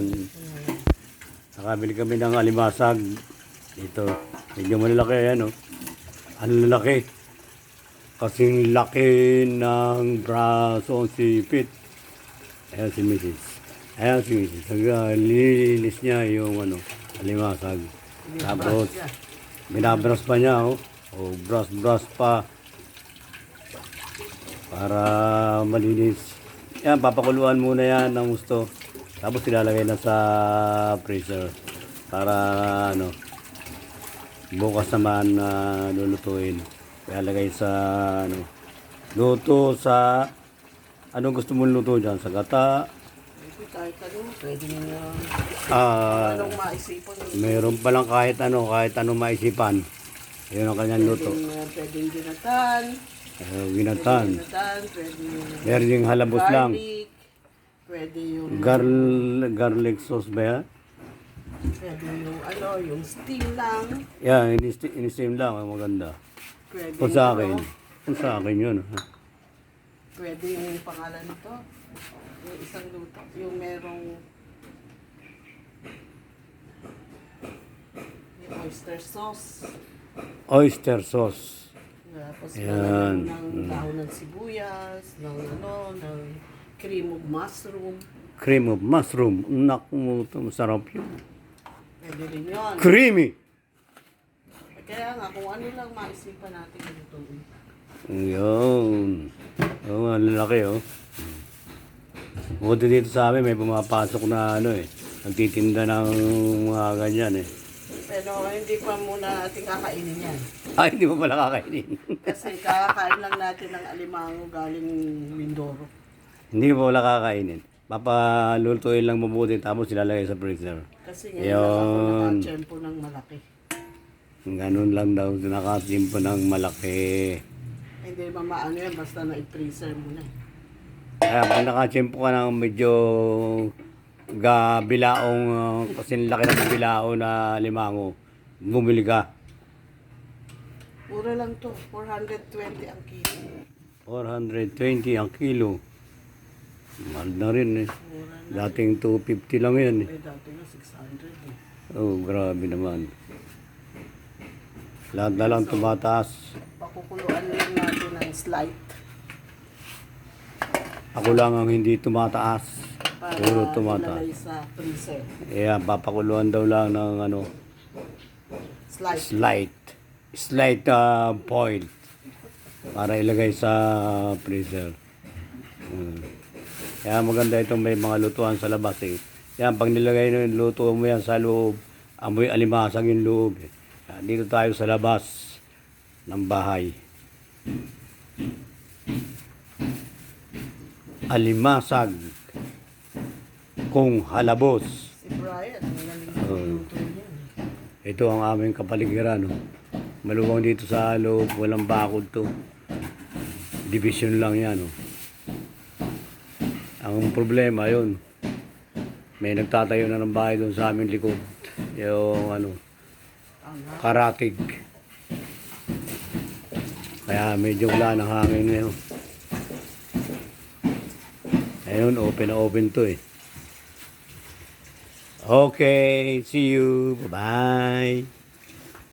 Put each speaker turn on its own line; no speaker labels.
Ayan. Nakabili kami ng alimasag. Dito. Medyo malalaki ayan oh. Ang lalaki. Kasing laki ng braso si Pit. Ayan si Mrs. Ayan si Mrs. Naglilinis niya yung ano, alimasag. Tapos, binabras pa niya oh. O brush-brush pa. Para malinis. Yan, papakuluan muna yan ng gusto. Tapos ilalagay na sa freezer. Para ano, bukas naman na lulutuin. Ilalagay sa ano, luto sa anong gusto mong luto dyan? Sa gata?
Kahit ano, pwede nyo
Ah,
anong maisipan
meron palang kahit ano, kahit ano maisipan. Yun ang kanyang luto.
Pwedeng, uh, pwedeng ginatan.
Uh, ginatan.
Ginatan, pwede yung
Meron yung halabos lang.
garlic. Pwede yung,
Garl garlic sauce ba yan?
pwede yung ano, yung steam lang.
Yan, ini- ini-steam lang. Ang maganda.
Pwede
Kung sa akin.
ano,
Kung sa akin yun. ha?
Pwede yung pangalan nito. Yung isang luto. Yung merong yung oyster sauce.
Oyster sauce.
Tapos lalagyan ng dahon ng sibuyas, ng ano, ng cream of mushroom.
Cream of mushroom. Naku, ito, masarap yun.
Pwede rin yun.
Creamy!
Kaya nga, kung ano lang maisipan natin ito.
Yun. Oo nga, lalaki oh. Buti dito sa amin, may pumapasok na ano eh. Nagtitinda ng mga ganyan eh.
Pero hindi pa muna natin kakainin yan.
Ay, hindi mo pala kakainin.
Kasi kakakain lang natin ng alimango galing Mindoro.
Hindi mo pala kakainin. Papalulutuin lang mabuti tapos ilalagay sa freezer.
Kasi ako
Yun.
nakachempo ng malaki.
Ganun lang daw, nakasimpo ng malaki.
Hindi ba maano yan, basta na-freezer mo na.
Kaya pag nakachimpo ka ng medyo gabilaong, uh, kasi laki ng bilao na limango, bumili ka.
Mura lang to, 420 ang kilo.
420 ang kilo. Mahal na rin eh. Dating 250 lang yan eh.
Eh, dati nga 600 eh.
Oh, grabe naman. Lahat na lang tumataas.
Pakukuluan lang natin ng slight
Ako lang ang hindi tumataas.
para
Puro tumataas.
sa freezer.
Kaya papakuluan daw lang ng ano,
Slight.
slight. Slight uh, foil. Para ilagay sa freezer. Mm. Kaya maganda itong may mga lutuan sa labas eh. Yan, pag nilagay ng luto mo yan sa loob, amoy alimasag yung loob. Eh. Yan, dito tayo sa labas ng bahay. Alimasag kung halabos.
Si Brian, niya.
Ito ang aming kapaligiran. No? Maluwang dito sa loob, walang bakod to. Division lang yan. No? Ang problema yun, may nagtatayo na ng bahay doon sa aming likod. Yung ano, karatig. Kaya medyo wala ng hangin ngayon. Ayun, open na open to eh. Okay, see you. Bye-bye.